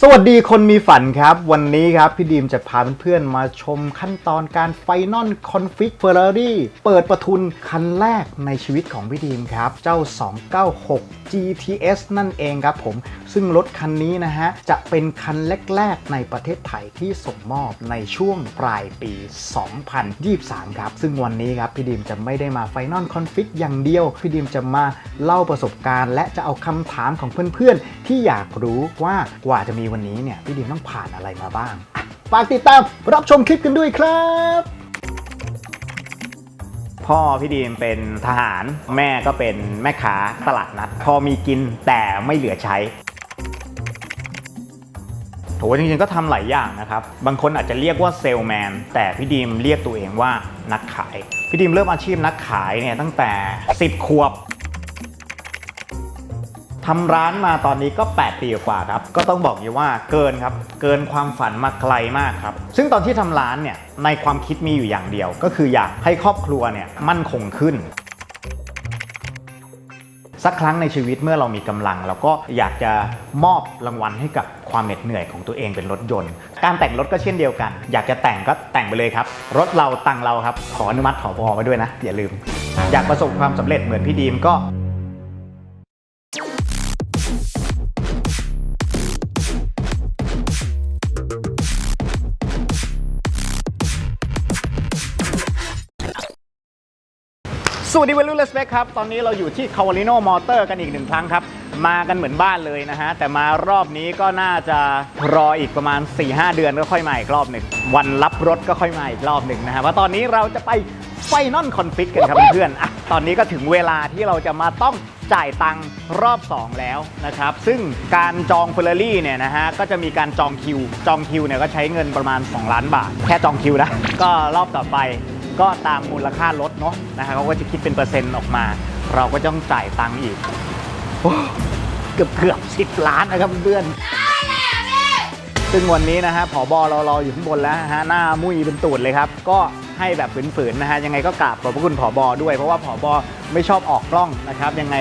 สวัสดีคนมีฝันครับ วันนี้ครับ พี่ดีมจะพาเพื่อนๆมาชมขั้นตอนการไฟนอลคอนฟิกเฟอร์รารี่เปิดประทุนคันแรกในชีวิตของพี่ดีมครับ เจ้า 296 GTS นั่นเองครับผม ซึ่งรถคันนี้นะฮะ จะเป็นคันแรกๆ ในประเทศไทยที่ส่งมอบในช่วงปลายปี 2023 ครับ ซึ่งวันนี้ครับ พี่ดีมจะไม่ได้มาไฟนอลคอนฟิกอย่างเดียว พี่ดีมจะมาเล่าประสบการณ์ และจะเอาคำถามของเพื่อนๆ ที่อยากรู้ว่ากว่าจะมีวันนี้เนี่ยพี่ดีมต้องผ่านอะไรมาบ้างฝากติดตามรับชมคลิปกันด้วยครับ พ่อพี่ดีมเป็นทหารแม่ก็เป็นแม่ค้าตลาดนัดพอมีกินแต่ไม่เหลือใช้โหจริงๆก็ทำหลายอย่างนะครับ บางคนอาจจะเรียกว่าเซลแมน แต่พี่ดีมเรียกตัวเองว่านักขาย พี่ดีมเริ่มอาชีพนักขายเนี่ยตั้งแต่ 10 ขวบ ทำร้านมาตอนนี้ก็ 8 ปีกว่าครับ ก็ต้องบอกอยู่ว่าเกินครับ เกินความฝันมาไกลมากครับ ซึ่งตอนที่ทำร้านเนี่ย ในความคิดมีอยู่อย่างเดียว ก็คืออยากให้ครอบครัวเนี่ยมั่นคงขึ้น สักครั้งในชีวิตเมื่อเรามีกำลัง เราก็อยากจะมอบรางวัลให้กับความเหน็ดเหนื่อยของตัวเองเป็นรถยนต์ การแต่งรถก็เช่นเดียวกัน อยากจะแต่งก็แต่งไปเลยครับ รถเราตังเราครับ ขออนุมัติขอพอไว้ด้วยนะอย่าลืม อยากประสบความสำเร็จเหมือนพี่ดีมก็ สวัสดีวัยรุ่นเลสเปคครับ ตอนนี้เราอยู่ที่คาวาลิโนมอเตอร์กันอีกหนึ่งครั้งครับ มากันเหมือนบ้านเลยนะฮะ แต่มารอบนี้ก็น่าจะรออีกประมาณ 4-5 เดือนก็ค่อยมาอีกรอบหนึ่ง วันรับรถก็ค่อยมาอีกรอบหนึ่งนะฮะเพราะตอนนี้เราจะไปไฟนอลคอนฟิกกันครับเพื่อนๆอะตอนนี้ก็ถึงเวลาที่เราจะมาต้องจ่ายตังค์รอบ 2 แล้วนะครับ ซึ่งการจองเฟอร์รารี่เนี่ยนะฮะ ก็จะมีการจองคิว จองคิวเนี่ยก็ใช้เงินประมาณ 2 ล้านบาท แค่จองคิวนะ ก็รอบต่อไป ก็ตามมูลค่ารถเนาะนะฮะเขาก็จะคิดเป็นเปอร์เซ็นต์ออกมา เราก็ต้องจ่ายตังค์อีกโอ้เกือบเกือบสิบล้านนะครับเพื่อนซึ่งวันนี้นะฮะผอบอเรารออยู่ข้างบนแล้วนะฮะหน้ามุ้ยเป็นตูดเลยครับ ก็ให้แบบฝืนๆนะฮะยังไงก็กราบขอบพระคุณผอบอด้วย เพราะว่าผอบอไม่ชอบออกกล้องนะครับ ยังไง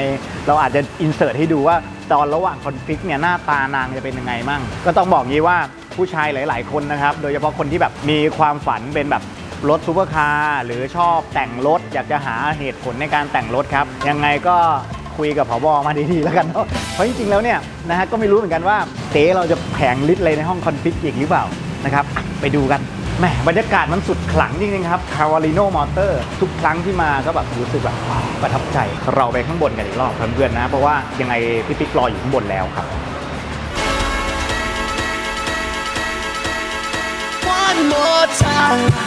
เราอาจจะอินเสิร์ตให้ดูว่าตอนระหว่างคอนฟ lict เนี่ยหน้าตานางจะเป็นยังไงมั่ง ก็ต้องบอกงี้ว่าผู้ชายหลาย ๆ คนนะครับ โดยเฉพาะคนที่แบบมีความฝันเป็นแบบ รถซูเปอร์คาร์หรือชอบแต่งรถ อยากจะหาเหตุผลในการแต่งรถครับ ยังไงก็คุยกับผบมาดีๆแล้วกันเนาะเพราะจริงๆแล้วเนี่ยนะฮะก็ไม่รู้เหมือนกันว่าเต๊เราจะแผงลิตรเลยในห้องคอนฟิกอีกหรือเปล่านะครับไปดูกันแหมบรรยากาศมันสุดขลังจริงๆครับคาวาลิโนมอเตอร์ทุกครั้งที่มาก็แบบรู้สึกแบบประทับใจ เราไปข้างบนกันอีกรอบครับเพื่อนๆนะ เพราะว่ายังไงพี่ปิ๊กรออยู่ข้างบนแล้วครับ one more time.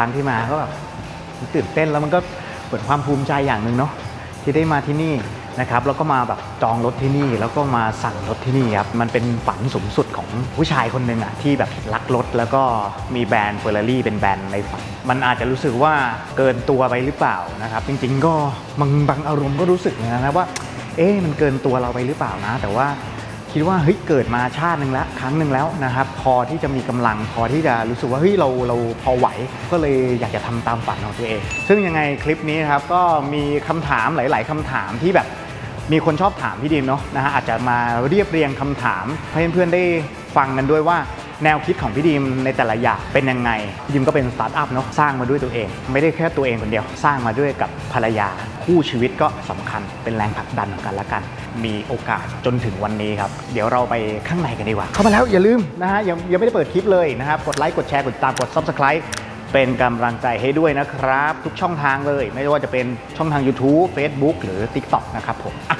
รั้งที่มาก็แบบตื่นเต้นแล้วมันก็เปิดความภูมิใจอย่างหนึ่งเนาะที่ได้มาที่นี่นะครับแล้วก็มาแบบจองรถที่นี่แล้วก็มาสั่งรถที่นี่ครับมันเป็นฝันสูงสุดของผู้ชายคนหนึ่งอะที่แบบรักรถแล้วก็มีแบรนด์เฟอร์รารี่เป็นแบรนด์ในฝันมันอาจจะรู้สึกว่าเกินตัวไปหรือเปล่านะครับจริงๆก็บางบางอารมณ์ก็รู้สึกนะว่าเอ๊ะมันเกินตัวเราไปหรือเปล่านะ แต่ว่า คิดว่าเฮ้ยเกิดมาชาติหนึ่งแล้วครั้งหนึ่งแล้วนะครับ พอที่จะมีกำลังพอที่จะรู้สึกว่าเฮ้ยเราเราพอไหว ก็เลยอยากจะทำตามฝันของตัวเอง ซึ่งยังไงคลิปนี้ครับก็มีคำถามหลาย ๆคำถามที่แบบมีคนชอบถามพี่ดีมเนาะนะฮะอาจจะมาเรียบเรียงคำถามให้เพื่อนๆได้ฟังกันด้วยว่า แนวคิดของพี่ดีมในแต่ละอย่างเป็นยังไงพี่ดีมก็เป็นสตาร์ทอัพเนาะสร้างมาด้วยตัวเอง ไม่ได้แค่ตัวเองคนเดียว สร้างมาด้วยกับภรรยา คู่ชีวิตก็สำคัญเป็นแรงผลักดันของกันและกัน มีโอกาสจนถึงวันนี้ครับ เดี๋ยวเราไปข้างในกันดีกว่า เข้ามาแล้วอย่าลืมนะฮะยังยังไม่ได้เปิดคลิปเลยนะครับกดไลค์กดแชร์กดติดตามกด subscribe เป็นกำลังใจให้ด้วยนะครับ ทุกช่องทางเลย ไม่ว่าจะเป็นช่องทาง YouTube Facebook หรือ TikTok นะครับผมอะ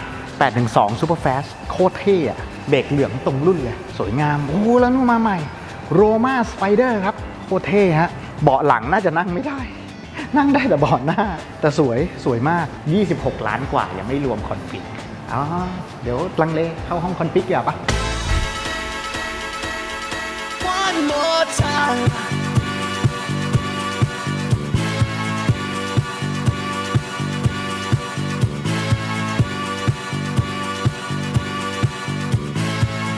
812 Super Fast โคตรเท่อะเบรกเหลืองตรงรุ่นเลย สวยงาม โอ้โหแล้วนู่นมาใหม่ โรมาสไปเดอร์ครับโคเท่ฮะเบาะหลังน่าจะนั่งไม่ได้ นั่งได้แต่เบาะหน้า แต่สวยสวยมาก 26 ล้านกว่ายังไม่รวมคอนฟิกอ๋อเดี๋ยวลังเลเข้าห้องคอนฟิกอย่าปะ One more time.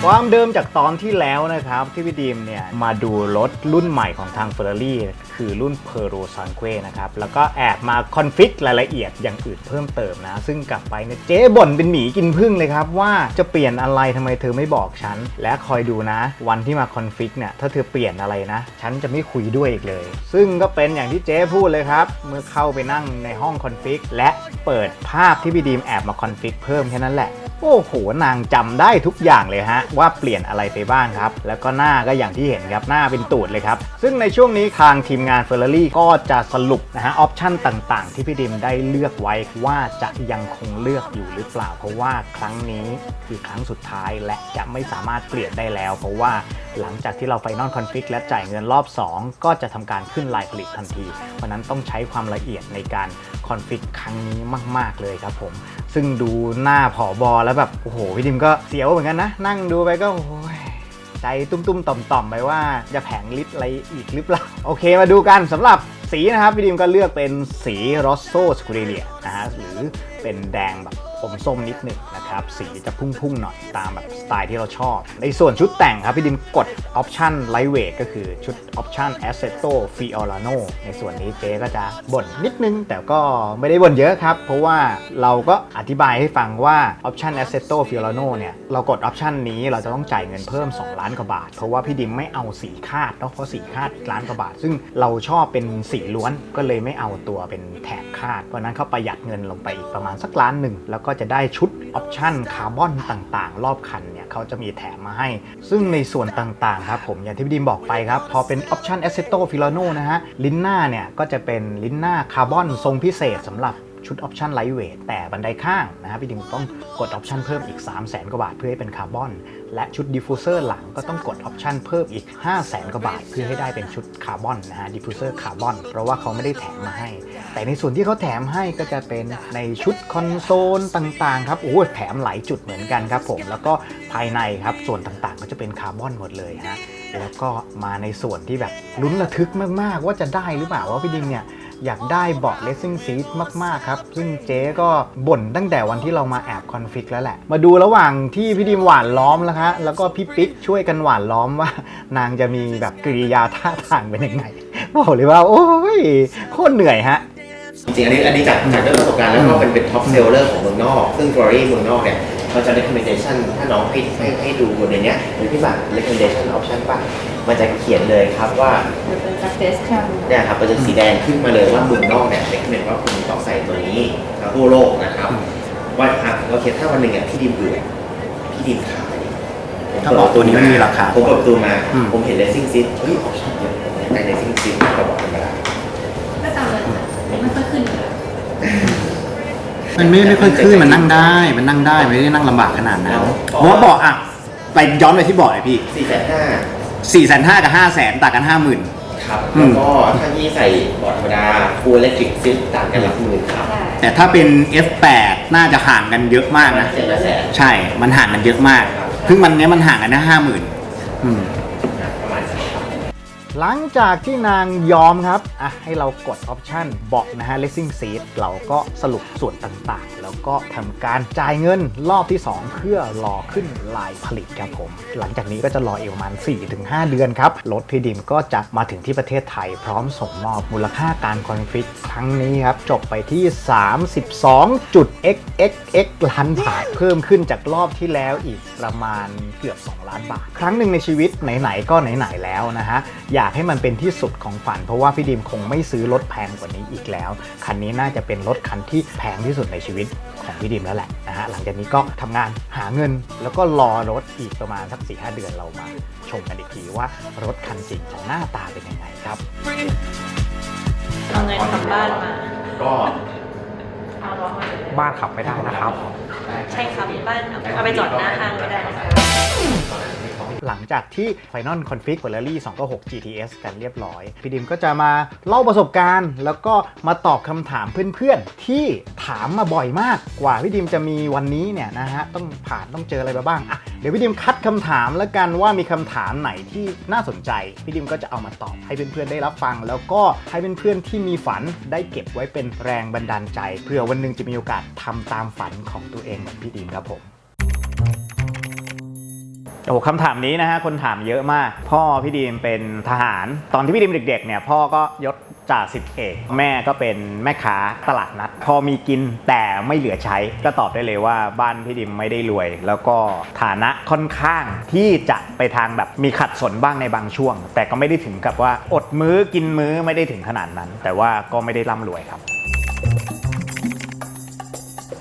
ความเดิมจากตอนที่แล้วนะครับที่พี่ดีมเนี่ยมาดูรถรุ่นใหม่ของทาง Ferrari คือรุ่น p e r o s a n q u e นะครับ แล้วก็แอบมาคอนฟิกรายละเอียดอย่างอื่นเพิ่มเติมนะ ซึ่งกลับไปเนี่ยเจ๊บ่นเป็นหมีกินพึ่งเลยครับ ว่าจะเปลี่ยนอะไรทำไมเธอไม่บอกฉัน และคอยดูนะ วันที่มาคอนฟิกเนี่ยถ้าเธอเปลี่ยนอะไรนะ ฉันจะไม่คุยด้วยอีกเลย ซึ่งก็เป็นอย่างที่เจ๊พูดเลยครับเมื่อเข้าไปนั่งในห้องคอนฟิกและเปิดภาพที่พี่ดีมแอบมาคอนฟิกเพิ่มแค่นั้นแหละ โอ้โห นางจำได้ทุกอย่างเลยฮะ ว่าเปลี่ยนอะไรไปบ้างครับ แล้วก็หน้าก็อย่างที่เห็นครับ หน้าเป็นตูดเลยครับ ซึ่งในช่วงนี้ทางทีมงาน Ferrari ก็จะสรุปนะฮะ ออปชันต่างๆ ที่พี่ดิมได้เลือกไว้ว่าจะยังคงเลือกอยู่หรือเปล่า เพราะว่าครั้งนี้คือครั้งสุดท้ายและจะไม่สามารถเปลี่ยนได้แล้ว เพราะว่าหลังจากที่เราไฟนอลคอนฟิกและจ่ายเงินรอบ 2 ก็จะทำการขึ้นลายผลิตทันที เพราะฉะนั้นต้องใช้ความละเอียดในการคอนฟิกครั้งนี้มาก ๆเลยครับผม ซึ่งดูหน้าผอบอแล้วแบบโอ้โหพี่ดิมก็เสียวเหมือนกันนะ นั่งดูไปก็โอ้ยใจตุ้มๆต่อมๆไปว่าจะแผงลิตรอะไรอีกหรือเปล่าโอเคมาดูกันสำหรับสีนะครับพี่ดิมก็เลือกเป็นสีโรสโซสคูเรียนะฮะหรือเป็นแดงแบบอมส้มนิดหนึ่ง นะครับสีจะพุ่งๆหน่อยตามแบบสไตล์ที่เราชอบ ในส่วนชุดแต่งครับพี่ดิมกดออปชั่นไลท์เวทก็คือชุดออปชั่น Assetto Fiorano ในส่วนนี้เจ๊ก็จะบ่นนิดนึง แต่ก็ไม่ได้บ่นเยอะครับ เพราะว่าเราก็อธิบายให้ฟังว่าออปชั่น Assetto Fiorano เนี่ยเรากดออปชั่นนี้เราจะต้องจ่ายเงินเพิ่ม 2 ล้านกว่าบาท เพราะว่าพี่ดิมไม่เอาสีคาดเนาะเพราะสีคาดล้านกว่าบาท ซึ่งเราชอบเป็นสีล้วนก็เลยไม่เอาตัวเป็นแถบคาดเพราะฉะนั้นเขาประหยัดเงินลงไปอีกประมาณสักล้านหนึ่งแล้วก็จะได้ชุดออปชั่นคาร์บอนต่างๆ รอบคันเนี่ยเขาจะมีแถมมาให้ ซึ่งในส่วนต่างๆครับผมอย่างที่พี่ดิมบอกไปครับ พอเป็นออปชั่น Assetto Filano นะฮะ ลิ้นหน้าเนี่ยก็จะเป็นลิ้นหน้าคาร์บอนทรงพิเศษสำหรับ ชุดออปชันไลท์เวทแต่บันไดข้างนะฮะพี่ดิมต้องกดออปชันเพิ่มอีก 3 0 0แสนกว่าบาทเพื่อให้เป็นคาร์บอนและชุดดิฟฟูเซอร์หลังก็ต้องกดออปชันเพิ่มอีก 5 0 0แสนกว่าบาทเพื่อให้ได้เป็นชุดคาร์บอนนะฮะดิฟฟูเซอร์คาร์บอนเพราะว่าเขาไม่ได้แถมมาให้ แต่ในส่วนที่เขาแถมให้ก็จะเป็นในชุดคอนโซลต่างๆครับโอ้แถมหลายจุดเหมือนกันครับผมแล้วก็ภายในครับส่วนต่างๆ ก็จะเป็นคาร์บอนหมดเลยฮะแล้วก็มาในส่วนที่แบบลุ้นระทึกมากๆ ว่าจะได้หรือเปล่าว่าพี่ดิมเนี่ย อยากได้เบาะเลสซิ่งซีทมาก ๆ ครับ ซึ่งเจ๊ก็บ่นตั้งแต่วันที่เรามาแอบคอนฟิกแล้วแหละ มาดูระหว่างที่พี่ดิมหวานล้อมแล้วฮะแล้วก็พี่ปิ๊กช่วยกันหวานล้อมว่า นางจะมีแบบกริยาท่าทางเป็นยังไงบอกเลยว่า โอ้ยโคตรเหนื่อยฮะจริงๆอันนี้อันนี้จากจากเรื่องประสบการณ์แล้วก็เป็นเป็นท็อปเซลเลอร์ของเมืองนอก ซึ่ง f ร r รี่เมืองนอกเนี่ย เขาจะ recommendation ถ้าน้องให้ให้ให้ดูบนในเนี้ยหรือพี่บัตร recommendation option ป่ะมันจะเขียนเลยครับว่ามันเป็น success cam เนี่ยครับมันจะสีแดงขึ้นมาเลยว่าเมืองนอกเนี่ย recommend ว่าคุณต้องใส่ตัวนี้แล้วทั่วโลกนะครับว่าอะโอเคถ้าวันหนึ่งอะพี่ดิมเบื่อพี่ดิมขายถ้าบอกตัวนี้มันมีราคาผมเปิดประตูมา อืม ผมเห็น racing seat เฮ้ยออปชั่นเยอะผมอยากได้ racing seat กระบอกธรรมดา ก็ตามเลยไม่ค่อยขึ้นอยู่แล้ว มันไม่ไม่ค่อยขึ้นมันนั่งได้ มันนั่งได้ไม่ได้นั่งลำบากขนาดนั้นเพราะว่าเบาะอะไปย้อนไปที่เบาะเลยพี่สี่แสนห้าสี่แสนห้ากับห้าแสนต่างกันห้าหมื่นครับอืแล้วม ก็ถ้าที่ใส่บอร์ดธรรมดา full electric system ต่างกันหลักหมื่นครับใช่แต่ถ้าเป็น F8 น่าจะห่างกันเยอะมากนะ เจ็ดละแสน ใช่ มันห่างกันเยอะมาก ซึ่งมันเนี้ยมันห่างกันนะห้าหมื่น หลังจากที่นางยอมครับ อะ ให้เรากดออปชันบอกนะฮะ racing seat เราก็สรุปส่วนต่างๆ แล้วก็ทำการจ่ายเงินรอบที่ 2 เพื่อรอขึ้นลายผลิตครับผม หลังจากนี้ก็จะรออีกประมาณ 4-5 เดือนครับรถพี่ดิมก็จะมาถึงที่ประเทศไทย พร้อมส่งมอบมูลค่าการคอนฟิกครั้งนี้ครับ จบไปที่ 32.xxx ล้านบาท เพิ่มขึ้นจากรอบที่แล้วอีกประมาณเกือบ 2 ล้านบาท ครั้งหนึ่งในชีวิตไหนๆก็ไหนๆแล้วนะฮะอยากให้มันเป็นที่สุดของฝัน เพราะว่าพี่ดิมคงไม่ซื้อรถแพงกว่านี้อีกแล้ว คันนี้น่าจะเป็นรถคันที่แพงที่สุดในชีวิตของพี่ดิมแล้วแหละนะฮะหลังจากนี้ก็ทำงานหาเงินแล้วก็รอรถอีกประมาณสัก4ีหเดือนเรามาชมกันอีกทีว่ารถคันจริงจะหน้าตาเป็นยังไงครับเอาเงินทำบ้านมา ก็เอาล้อมาเลยบ้านขับไม่ได้นะครับ ใช่ครับบ้านเอาไปจอดหน้าห้างไม่ได้นะคะ หลังจากที่ Final Config Ferrari 296 GTS กันเรียบร้อย พี่ดิมก็จะมาเล่าประสบการณ์ แล้วก็มาตอบคำถามเพื่อนๆ ที่ถามมาบ่อยมากกว่าพี่ดิมจะมีวันนี้เนี่ยนะฮะ ต้องผ่านต้องเจออะไรมาบ้างอะเดี๋ยวพี่ดิมคัดคำถามแล้วกันว่ามีคำถามไหนที่น่าสนใจ พี่ดิมก็จะเอามาตอบให้เพื่อนๆได้รับฟัง แล้วก็ให้เพื่อนๆที่มีฝันได้เก็บไว้เป็นแรงบันดาลใจเพื่อวันหนึงจะมีโอกาสทำตามฝันของตัวเองเหมือนพี่ดิมครับผม โอ้โหคำถามนี้นะฮะคนถามเยอะมาก พ่อพี่ดีมเป็นทหาร ตอนที่พี่ดีมเด็กๆเนี่ยพ่อก็ยศจ่าสิบเอกแม่ก็เป็นแม่ค้าตลาดนัด พอมีกินแต่ไม่เหลือใช้ ก็ตอบได้เลยว่าบ้านพี่ดิมไม่ได้รวย แล้วก็ฐานะค่อนข้างที่จะไปทางแบบมีขัดสนบ้างในบางช่วง แต่ก็ไม่ได้ถึงกับว่าอดมื้อกินมื้อไม่ได้ถึงขนาดนั้น แต่ว่าก็ไม่ได้ร่ำรวยครับ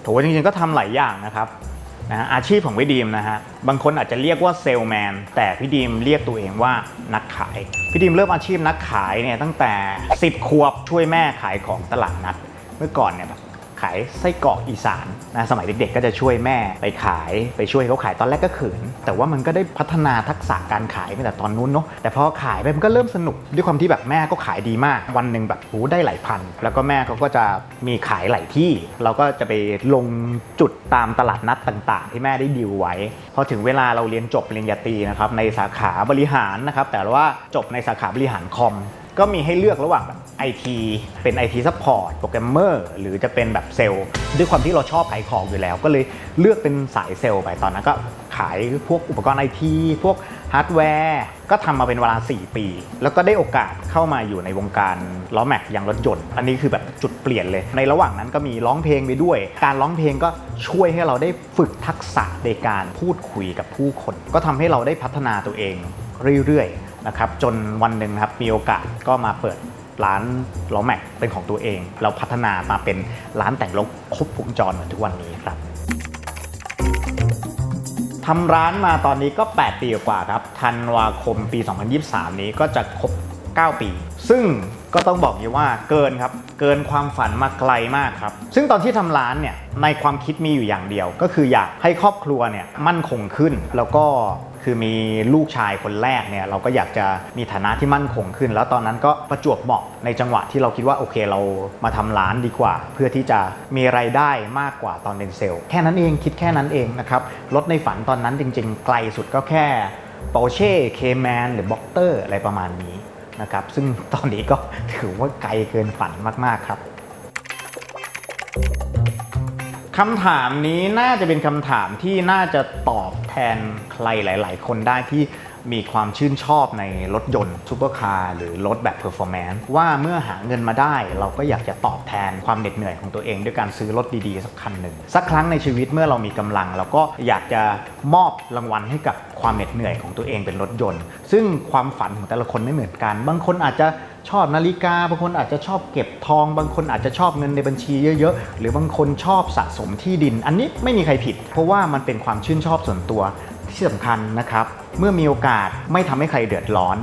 โถจริงๆก็ทำหลายอย่างนะครับ นะฮะอาชีพของพี่ดีมนะฮะบางคนอาจจะเรียกว่าเซลแมนแต่พี่ดีมเรียกตัวเองว่านักขาย พี่ดีมเริ่มอาชีพนักขายเนี่ยตั้งแต่ 10 ขวบช่วยแม่ขายของตลาดนัด เมื่อก่อนเนี่ยแบบ ขายไส้กรอกอีสานนะสมัยเด็กๆ ก็จะช่วยแม่ไปขายไปช่วยเขาขายตอนแรกก็เขิน แต่ว่ามันก็ได้พัฒนาทักษะการขายตั้งแต่ตอนนู้นเนาะแต่พอขายไปมันก็เริ่มสนุกด้วยความที่แบบแม่ก็ขายดีมาก วันหนึ่งแบบโหได้หลายพัน แล้วก็แม่เขาก็จะมีขายหลายที่ เราก็จะไปลงจุดตามตลาดนัดต่างๆ ที่แม่ได้ดิวไว้พอถึงเวลาเราเรียนจบปริญญาตรีนะครับในสาขาบริหารนะครับแต่ว่าจบในสาขาบริหารคอมก็มีให้เลือกระหว่างแบบ IT เป็น IT Support โปรแกรมเมอร์หรือจะเป็นแบบเซลล์ด้วยความที่เราชอบขายของอยู่แล้ว ก็เลยเลือกเป็นสายเซลล์ไปตอนนั้นก็ขายพวกอุปกรณ์ไอทีพวกฮาร์ดแวร์ก็ทำมาเป็นเวลา 4 ปี แล้วก็ได้โอกาสเข้ามาอยู่ในวงการล้อแม็กยางรถยนต์ อันนี้คือแบบจุดเปลี่ยนเลย ในระหว่างนั้นก็มีร้องเพลงไปด้วย การร้องเพลงก็ช่วยให้เราได้ฝึกทักษะในการพูดคุยกับผู้คน ก็ทำให้เราได้พัฒนาตัวเองเรื่อยๆนะครับจนวันหนึ่งครับมีโอกาสก็มาเปิด ร้านล้อแม็กเป็นของตัวเอง เราพัฒนามาเป็นร้านแต่งรถครบวงจรเหมือนทุกวันนี้ครับทำร้านมาตอนนี้ก็ 8 ปีกว่าครับธันวาคมปี 2023 นี้ก็จะครบ 9 ปี ซึ่งก็ต้องบอกอย่ว่าเกินครับ เกินความฝันมาไกลมากครับ ซึ่งตอนที่ทำร้านเนี่ยในความคิดมีอยู่อย่างเดียว ก็คืออยากให้ครอบครัวเนี่ยมั่นคงขึ้น แล้วก็ คือมีลูกชายคนแรกเนี่ยเราก็อยากจะมีฐานะที่มั่นคงขึ้น แล้วตอนนั้นก็ประจวบเหมาะในจังหวะที่เราคิดว่าโอเคเรามาทำร้านดีกว่า เพื่อที่จะมีไรายได้มากกว่าตอนเป็นเซลล์แค่นั้นเองคิดแค่นั้นเองนะครับรถในฝันตอนนั้นจริง ๆ ไกลสุดก็แค่ Porsche Cayman หรือ b o x t e r อะไรประมาณนี้นะครับซึ่งตอนนี้ก็ถือว่าไกลเกินฝันมาก ๆ ครับ คำถามนี้น่าจะเป็นคำถามที่น่าจะตอบแทนใครหลาย ๆ คนได้ที่ มีความชื่นชอบในรถยนต์ซูเปอร์คาร์หรือรถแบบเพอร์ฟอร์แมนซ์ว่าเมื่อหาเงินมาได้ เราก็อยากจะตอบแทนความเหน็ดเหนื่อยของตัวเองด้วยการซื้อรถดีๆ สักคันหนึ่ง สักครั้งในชีวิตเมื่อเรามีกำลัง เราก็อยากจะมอบรางวัลให้กับความเหน็ดเหนื่อยของตัวเองเป็นรถยนต์ ซึ่งความฝันของแต่ละคนไม่เหมือนกัน บางคนอาจจะชอบนาฬิกา บางคนอาจจะชอบเก็บทอง บางคนอาจจะชอบเงินในบัญชีเยอะๆ หรือบางคนชอบสะสมที่ดิน อันนี้ไม่มีใครผิด เพราะว่ามันเป็นความชื่นชอบส่วนตัว ที่สำคัญนะครับ เมื่อมีโอกาสไม่ทำให้ใครเดือดร้อน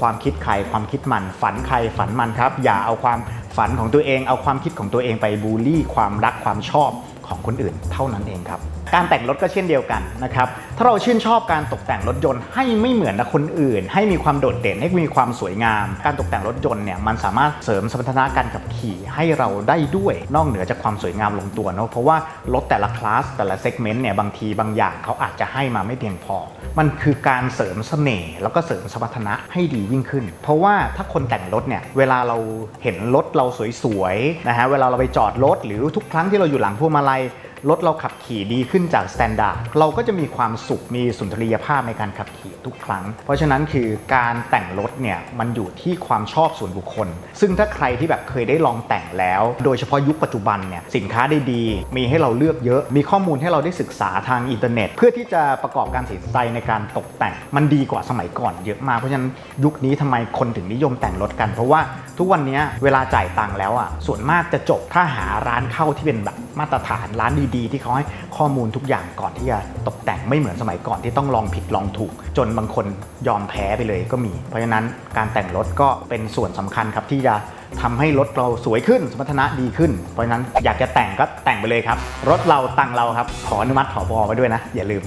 ความคิดใครความคิดมัน ฝันใครฝันมันครับ อย่าเอาความฝันของตัวเอง เอาความคิดของตัวเองไปบูลลี่ ความรักความชอบของคนอื่น เท่านั้นเองครับ การแต่งรถก็เช่นเดียวกันนะครับ ถ้าเราชื่นชอบการตกแต่งรถยนต์ให้ไม่เหมือนกับคนอื่น ให้มีความโดดเด่นให้มีความสวยงาม การตกแต่งรถยนต์เนี่ยมันสามารถเสริมสมรรถนะการขับขี่ให้เราได้ด้วยนอกเหนือจากความสวยงามลงตัวเนาะเพราะว่ารถแต่ละคลาสแต่ละเซกเมนต์เนี่ยบางทีบางอย่างเขาอาจจะให้มาไม่เพียงพอ มันคือการเสริมเสน่ห์แล้วก็เสริมสมรรถนะให้ดียิ่งขึ้น เพราะว่าถ้าคนแต่งรถเนี่ยเวลาเราเห็นรถเราสวยๆนะฮะเวลาเราไปจอดรถหรือทุกครั้งที่เราอยู่หลังพวงมาลัย รถเราขับขี่ดีขึ้นจากสแตนดาร์ดเราก็จะมีความสุขมีสุนทรียภาพในการขับขี่ทุกครั้ง เพราะฉะนั้นคือการแต่งรถเนี่ยมันอยู่ที่ความชอบส่วนบุคคล ซึ่งถ้าใครที่แบบเคยได้ลองแต่งแล้ว โดยเฉพาะยุคปัจจุบันเนี่ยสินค้าได้ดีมีให้เราเลือกเยอะ มีข้อมูลให้เราได้ศึกษาทางอินเทอร์เน็ต เพื่อที่จะประกอบการตัดสินใจในการตกแต่ง มันดีกว่าสมัยก่อนเยอะมากเพราะฉะนั้นยุคนี้ทำไมคนถึงนิยมแต่งรถกัน เพราะว่าทุกวันนี้เวลาจ่ายตังค์แล้วอะส่วนมากจะจบถ้าหาร้านเข้าที่เป็นแบบมาตรฐานร้านดีๆที่เขาให้ข้อมูลทุกอย่างก่อนที่จะตกแต่งไม่เหมือนสมัยก่อนที่ต้องลองผิดลองถูก จนบางคนยอมแพ้ไปเลยก็มี เพราะฉะนั้นการแต่งรถก็เป็นส่วนสำคัญครับที่จะทำให้รถเราสวยขึ้น สมรรถนะดีขึ้น เพราะฉะนั้นอยากจะแต่งก็แต่งไปเลยครับ รถเราตังเราครับ ขออนุมัติขอบอไว้ด้วยนะ อย่าลืม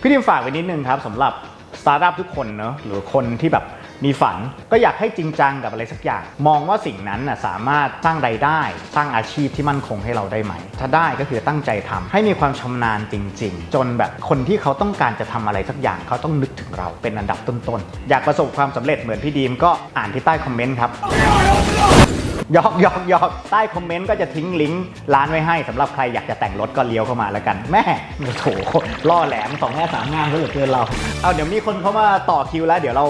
พี่ดิมฝากไว้นิดนึงครับสำหรับสตาร์ทอัพทุกคนเนอะหรือคนที่แบบ มีฝันก็อยากให้จริงจังกับอะไรสักอย่าง มองว่าสิ่งนั้นน่ะสามารถสร้างรายได้ สร้างอาชีพที่มั่นคงให้เราได้ไหม ถ้าได้ก็คือตั้งใจทำให้มีความชำนาญจริง ๆ จนแบบคนที่เขาต้องการจะทำอะไรสักอย่างเขาต้องนึกถึงเราเป็นอันดับต้นๆอยากประสบความสำเร็จเหมือนพี่ดีมก็อ่านที่ใต้คอมเมนต์ครับ ยอกยอกยอกใต้คอมเมนต์ก็จะทิ้งลิงก์ร้านไว้ให้สำหรับใครอยากจะแต่งรถก็เลี้ยวเข้ามาแล้วกัน แม่โอ้โถล่อแหลมสองแง่สามงามก็เหลือเกินเรา เอาเดี๋ยวมีคนเข้ามาต่อคิวแล้ว เดี๋ยวเรา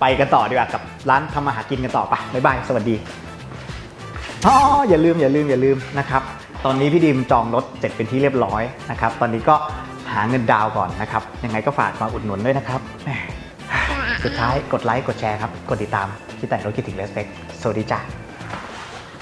ไปกันต่อดีกว่ากับร้านทำอาหากินกันต่อไปบ๊ายบายสวัสดีอ๋ออย่าลืมอย่าลืมอย่าลืมนะครับตอนนี้พี่ดิมจองรถเสร็จเป็นที่เรียบร้อยนะครับตอนนี้ก็หาเงินดาวก่อนนะครับยังไงก็ฝากมาอุดหนุนด้วยนะครับสุดท้ายกดไลค์กดแชร์ครับกดติดตามที่แต่งรถคิดถึงเลสเต็กสวัสดีจ้า